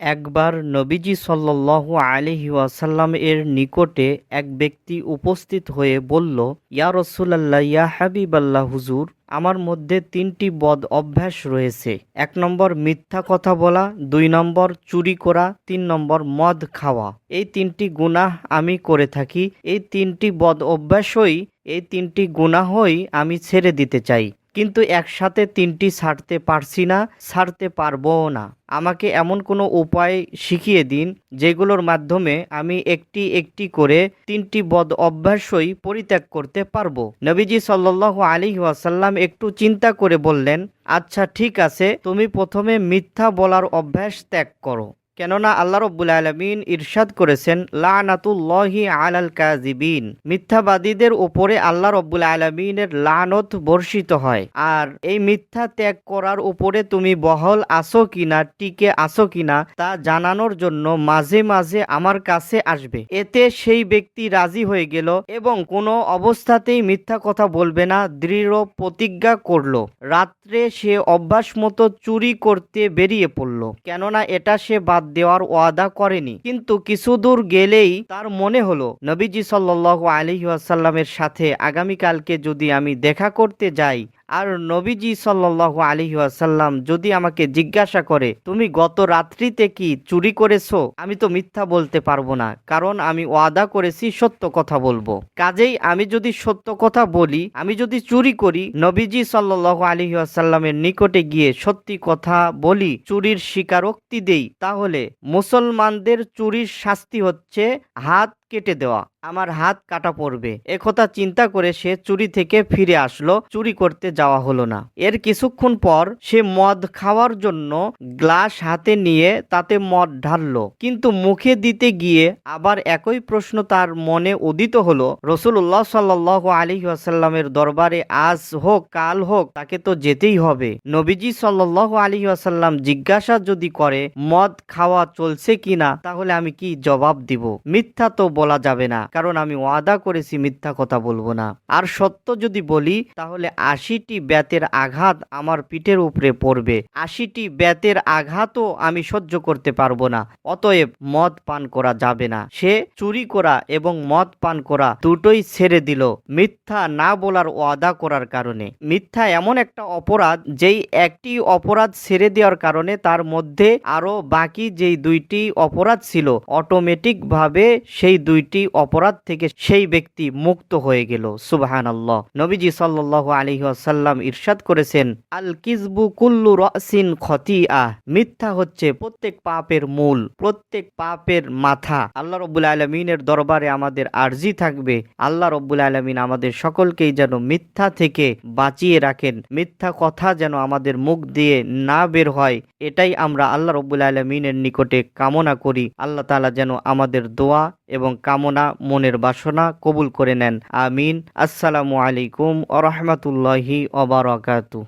একবার নবীজি সাল্লাল্লাহু আলাইহি ওয়াসাল্লাম এর নিকটে এক ব্যক্তি উপস্থিত হয়ে বলল, ইয়া রসুলাল্লাহ, ইয়া হাবিবাল্লাহ, হুজুর, আমার মধ্যে তিনটি বদ অভ্যাস রয়েছে। এক নম্বর মিথ্যা কথা বলা, দুই নম্বর চুরি করা, তিন নম্বর মদ খাওয়া। এই তিনটি গুনাহ আমি করে থাকি, এই তিনটি বদ অভ্যাসই, এই তিনটি গুনাহই আমি ছেড়ে দিতে চাই। কিন্তু একসাথে তিনটি ছাড়তে পারছি না, ছাড়তে পারবও না। আমাকে এমন কোনো উপায় শিখিয়ে দিন, যেগুলোর মাধ্যমে আমি একটি একটি করে তিনটি বদ অভ্যাসই পরিত্যাগ করতে পারব। নবীজি সাল্লাহ আলী ওয়াসাল্লাম একটু চিন্তা করে বললেন আচ্ছা ঠিক আছে, তুমি প্রথমে মিথ্যা বলার অভ্যাস ত্যাগ করো। কেননা আল্লাহ রব্বুল আলমিন ইরশাদ করেছেন, লানাতুল্লাহি আলাল কাজিবিন মিথ্যাবাদীদের উপরে আল্লাহ রব্বুল আলমিনের লানত বর্ষিত হয়। আর এই মিথ্যা ত্যাগ করার উপরে তুমি বহল আসো কিনা, টিকে আসো কিনা, তা জানানোর জন্য মাঝে মাঝে আমার কাছে আসবে। এতে সেই ব্যক্তি রাজি হয়ে গেল এবং কোনো অবস্থাতেই মিথ্যা কথা বলবে না, দৃঢ় প্রতিজ্ঞা করল। রাত্রে সে অভ্যাস মতো চুরি করতে বেরিয়ে পড়ল। কেননা এটা সে বাদ দেওয়ার ওয়াদা করেনি। কিন্তু কিছু দূর গেলেই তার মনে হলো, নবীজি সাল্লাহ আলী আসাল্লামের সাথে আগামীকালকে যদি আমি দেখা করতে যাই আর নবীজি সাল্লাহ আলী আসাল্লাম যদি আমাকে জিজ্ঞাসা করে, তুমি গত রাত্রিতে কি চুরি করেছ? আমি তো মিথ্যা বলতে পারব না, কারণ আমি ওয়াদা করেছি সত্য কথা বলব। কাজেই আমি যদি সত্য কথা বলি, আমি যদি চুরি করি, নবীজি সাল্লাহ আলী আসাল্লামের নিকটে গিয়ে সত্যি কথা বলি, চুরির স্বীকারোক্তি দেই, তাহলে মুসলমানদের চুরির শাস্তি হচ্ছে হাত কেটে দেওয়া। আমার হাত কাটা পড়বে। একথা চিন্তা করে সে চুরি থেকে ফিরে আসলো। চুরি করতে যাওয়া হলো না। এর কিছুক্ষণ পর সে মদ খাওয়ার জন্য গ্লাস হাতে নিয়ে তাতে মদ ঢাললো। কিন্তু মুখে দিতে গিয়ে আবার একই প্রশ্ন তার মনে উদিত হলো। রসুল্লাহ সাল্লাহ আলী আসাল্লামের দরবারে আজ হোক, কাল হোক, তাকে তো যেতেই হবে। নবীজি সাল্লাহ আলী আসাল্লাম জিজ্ঞাসা যদি করে, মদ খাওয়া চলছে কিনা, তাহলে আমি কি জবাব দিব? মিথ্যা তো বলা যাবে না। কারণ আমি ওয়াদা করেছি মিথ্যা কথা বলব না। আর সত্য যদি বলি, তাহলে আশিটি ব্যাতের আঘাত আমার পিঠের উপরে পড়বে। আশিটি ব্যাতের আঘাতও আমি সহ্য করতে পারব না। অতএব মদ পান করা যাবে না। সে চুরি করা এবং মদ পান করা দুটোই ছেড়ে দিল মিথ্যা না বলার ওয়াদা করার কারণে। মিথ্যা এমন একটা অপরাধ, যেই একটি অপরাধ ছেড়ে দেওয়ার কারণে তার মধ্যে আরও বাকি যেই দুইটি অপরাধ ছিল অটোমেটিক ভাবে সেই দুইটি অপরাধ থেকে সেই ব্যক্তি মুক্ত হয়ে গেল। সুবাহান আল্লাহ নবীজি সাল্লাহ আলী আসাল্লাম ইরশাদ করেছেন, আল কিসবু কুল্লু রসিন খতি আহ মিথ্যা হচ্ছে প্রত্যেক পাপের মূল, প্রত্যেক পাপের মাথা। আল্লাহ রব্বুল আলমিনের দরবারে আমাদের আর্জি থাকবে। আল্লাহ রব্বুল আলমিন আমাদের সকলকেই যেন মিথ্যা থেকে বাঁচিয়ে রাখেন। মিথ্যা কথা যেন আমাদের মুখ দিয়ে না বের হয়, এটাই আমরা আল্লাহ রব্বুল আলমিনের নিকটে কামনা করি। আল্লাহ তালা যেন আমাদের দোয়া এবং কামনা মনের বাসনা কবুল করে নেন। আমিন। আসসালামু আলাইকুম আ রহমতুল্লাহি অবরাকাতু